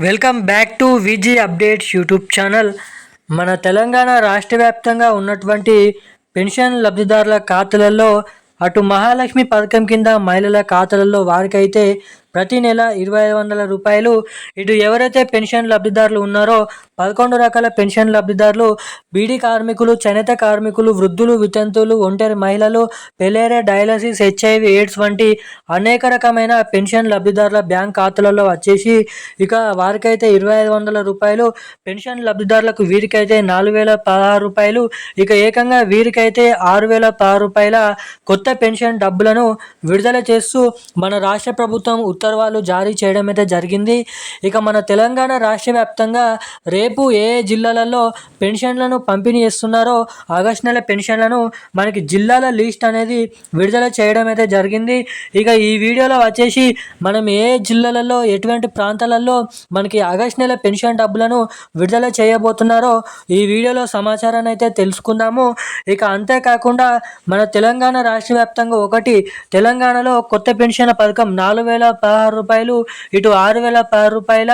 Welcome back to VG updates YouTube channel. మన తెలంగాణ రాష్ట్ర వ్యాప్తంగా ఉన్నటువంటి పెన్షన్ లబ్ధిదారుల ఖాతాలలో అటు మహాలక్ష్మి పథకం కింద మహిళల ఖాతాలలో వారికైతే ప్రతి నెల ఇరవై ఐదు వందల రూపాయలు. ఇటు ఎవరైతే పెన్షన్ లబ్ధిదారులు ఉన్నారో పదకొండు రకాల పెన్షన్ లబ్ధిదారులు బీడీ కార్మికులు చేనేత కార్మికులు వృద్ధులు వితంతువులు ఒంటరి మహిళలు పెలేరే డయాలసిస్ హెచ్ఐవి ఎయిడ్స్ వంటి అనేక రకమైన పెన్షన్ లబ్ధిదారుల బ్యాంక్ ఖాతాలలో వచ్చేసి ఇక వారికైతే ఇరవై ఐదు వందల రూపాయలు పెన్షన్ లబ్ధిదారులకు వీరికైతే నాలుగు వేల పదహారు రూపాయలు ఇక ఏకంగా వీరికైతే ఆరు వేల పదహారు రూపాయల కొత్త పెన్షన్ డబ్బులను విడుదల చేస్తూ మన రాష్ట్ర ప్రభుత్వం ఉత్తర్వులు జారీ చేయడం అయితే జరిగింది. ఇక మన తెలంగాణ రాష్ట్ర వ్యాప్తంగా రేపు ఏ ఏ జిల్లాలలో పెన్షన్లను పంపిణీ చేస్తున్నారో ఆగస్టు నెల పెన్షన్లను మనకి జిల్లాల లిస్ట్ అనేది విడుదల చేయడం అయితే జరిగింది. ఇక ఈ వీడియోలో వచ్చేసి మనం ఏ ఏ జిల్లాలలో ఎటువంటి ప్రాంతాలలో మనకి ఆగస్టు నెల పెన్షన్ డబ్బులను విడుదల చేయబోతున్నారో ఈ వీడియోలో సమాచారాన్ని అయితే తెలుసుకుందాము. ఇక అంతేకాకుండా మన తెలంగాణ రాష్ట్ర వ్యాప్తంగా ఒకటి తెలంగాణలో కొత్త పెన్షన్ పథకం నాలుగు వేల పదహారు రూపాయలు ఇటు ఆరు వేల పది రూపాయల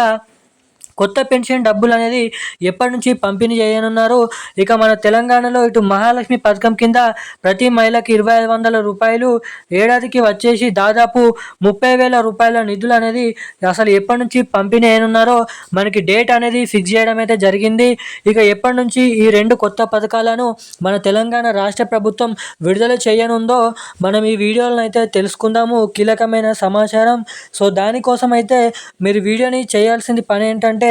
కొత్త పెన్షన్ డబ్బులు అనేది ఎప్పటి నుంచి పంపిణీ చేయనున్నారు? ఇక మన తెలంగాణలో ఇటు మహాలక్ష్మి పథకం కింద ప్రతి మహిళకి ఇరవై ఐదు వందల రూపాయలు ఏడాదికి వచ్చేసి దాదాపు ముప్పై వేల రూపాయల నిధులు అనేది అసలు ఎప్పటి నుంచి పంపిణీ అయినున్నారో మనకి డేట్ అనేది ఫిక్స్ చేయడం అయితే జరిగింది. ఇక ఎప్పటి నుంచి ఈ రెండు కొత్త పథకాలను మన తెలంగాణ రాష్ట్ర ప్రభుత్వం విడుదల చేయనుందో మనం ఈ వీడియోలను అయితే తెలుసుకుందాము. కీలకమైన సమాచారం. సో దానికోసం అయితే మీరు వీడియోని చేయాల్సింది పని ఏంటంటే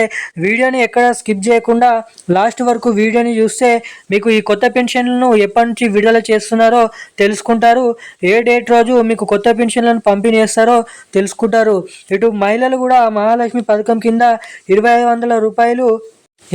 వీడియోని ఎక్కడ స్కిప్ చేయకుండా లాస్ట్ వరకు వీడియోని చూస్తే మీకు ఈ కొత్త పెన్షన్లను ఎప్పటి నుంచి విడుదల చేస్తున్నారో తెలుసుకుంటారు. ఏ డేట్ రోజు మీకు కొత్త పెన్షన్లను పంపిణీ చేస్తారో తెలుసుకుంటారు. ఇటు మహిళలు కూడా మహాలక్ష్మి పథకం కింద ఇరవై ఐదు వందల రూపాయలు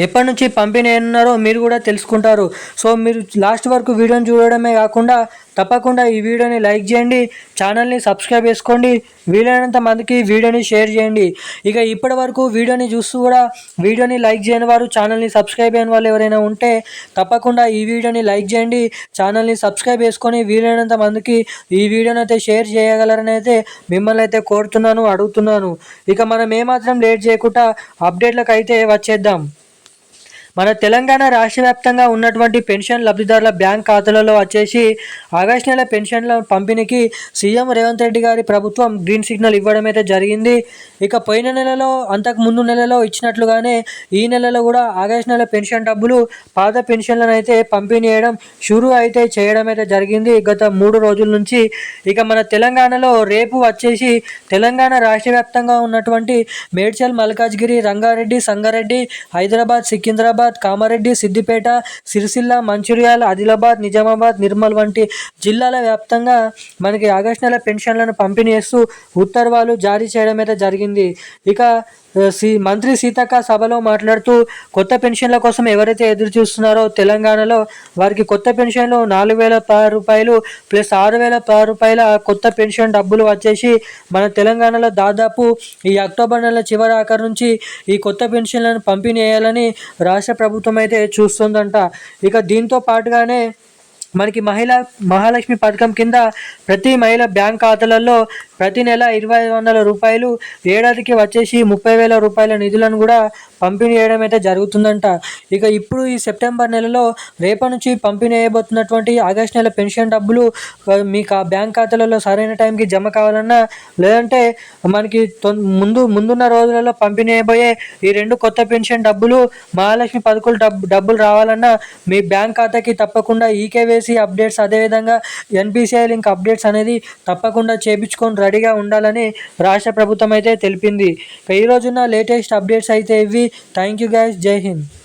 ఎప్పటి నుంచి పంపిణీ అయినారో మీరు కూడా తెలుసుకుంటారు. సో మీరు లాస్ట్ వరకు వీడియోని చూడడమే కాకుండా తప్పకుండా ఈ వీడియోని లైక్ చేయండి ఛానల్ని సబ్స్క్రైబ్ చేసుకోండి వీలైనంత మందికి వీడియోని షేర్ చేయండి. ఇక ఇప్పటి వరకు వీడియోని చూస్తూ కూడా వీడియోని లైక్ చేయని వారు ఛానల్ని సబ్స్క్రైబ్ అయిన వాళ్ళు ఎవరైనా ఉంటే తప్పకుండా ఈ వీడియోని లైక్ చేయండి ఛానల్ని సబ్స్క్రైబ్ చేసుకొని వీలైనంత మందికి ఈ వీడియోని అయితే షేర్ చేయగలరని అయితే మిమ్మల్ని అయితే కోరుతున్నాను అడుగుతున్నాను. ఇక మనం ఏమాత్రం లేట్ చేయకుండా అప్డేట్లకు అయితే వచ్చేద్దాం. మన తెలంగాణ రాష్ట్ర వ్యాప్తంగా ఉన్నటువంటి పెన్షన్ లబ్ధిదారుల బ్యాంక్ ఖాతాలలో వచ్చేసి ఆగస్టు నెల పెన్షన్ల పంపిణీకి సీఎం రేవంత్ రెడ్డి గారి ప్రభుత్వం గ్రీన్ సిగ్నల్ ఇవ్వడం అయితే జరిగింది. ఇక పోయిన నెలలో అంతకు ముందు నెలలో ఇచ్చినట్లుగానే ఈ నెలలో కూడా ఆగస్టు నెల పెన్షన్ డబ్బులు పాత పెన్షన్లను అయితే పంపిణీ చేయడం షురు అయితే చేయడం అయితే జరిగింది గత మూడు రోజుల నుంచి. ఇక మన తెలంగాణలో రేపు వచ్చేసి తెలంగాణ రాష్ట్ర వ్యాప్తంగా ఉన్నటువంటి మేడ్చల్ మల్కాజ్గిరి రంగారెడ్డి సంగారెడ్డి హైదరాబాద్ సికింద్రాబాద్ కామారెడ్డి సిద్దిపేట సిరిసిల్ల మంచిర్యాల ఆదిలాబాద్ నిజామాబాద్ నిర్మల్ వంటి జిల్లాల వ్యాప్తంగా మనకి ఆగస్టు నెల పెన్షన్లను పంపిణీ చేస్తూ ఉత్తర్వులు జారీ చేయడం అయితే జరిగింది. ఇక మంత్రి సీతక్క సభలో మాట్లాడుతూ కొత్త పెన్షన్ల కోసం ఎవరైతే ఎదురు చూస్తున్నారో తెలంగాణలో వారికి కొత్త పెన్షన్లు నాలుగు వేల రూపాయలు ప్లస్ ఆరు వేల రూపాయల కొత్త పెన్షన్ డబ్బులు వచ్చేసి మన తెలంగాణలో దాదాపు ఈ అక్టోబర్ నెల చివరి ఆఖరి నుంచి ఈ కొత్త పెన్షన్లను పంపిణీ చేయాలని రాష్ట్ర ప్రభుత్వం అయితే చూస్తుందంట. ఇక దీంతో పాటుగానే మనకి మహిళ మహాలక్ష్మి పథకం కింద ప్రతి మహిళ బ్యాంక్ ఖాతాలలో ప్రతి నెల ఇరవై ఐదు వందల రూపాయలు ఏడాదికి వచ్చేసి ముప్పై వేల రూపాయల నిధులను కూడా పంపిణీ చేయడం అయితే జరుగుతుందంట. ఇక ఇప్పుడు ఈ సెప్టెంబర్ నెలలో రేపటి నుంచి పంపిణీ చేయబోతున్నటువంటి ఆగస్ట్ నెల పెన్షన్ డబ్బులు మీకు ఆ బ్యాంక్ ఖాతాలలో సరైన టైంకి జమ కావాలన్నా లేదంటే మనకి తొం- ముందు ముందున్న రోజులలో పంపిణీ అయిపోయే ఈ రెండు కొత్త పెన్షన్ డబ్బులు మహాలక్ష్మి పథకం డబ్బు డబ్బులు రావాలన్నా మీ బ్యాంక్ ఖాతాకి తప్పకుండా ఈకేవేసీ అప్డేట్స్ అదేవిధంగా ఎన్పిసిఐ లింక్ అప్డేట్స్ అనేది తప్పకుండా చేపించుకొని రెడీగా ఉండాలని రాష్ట్ర ప్రభుత్వం అయితే తెలిపింది. ఈరోజున్న లేటెస్ట్ అప్డేట్స్ అయితే ఇవి. థ్యాంక్ యూ గైస్ జై హింద్.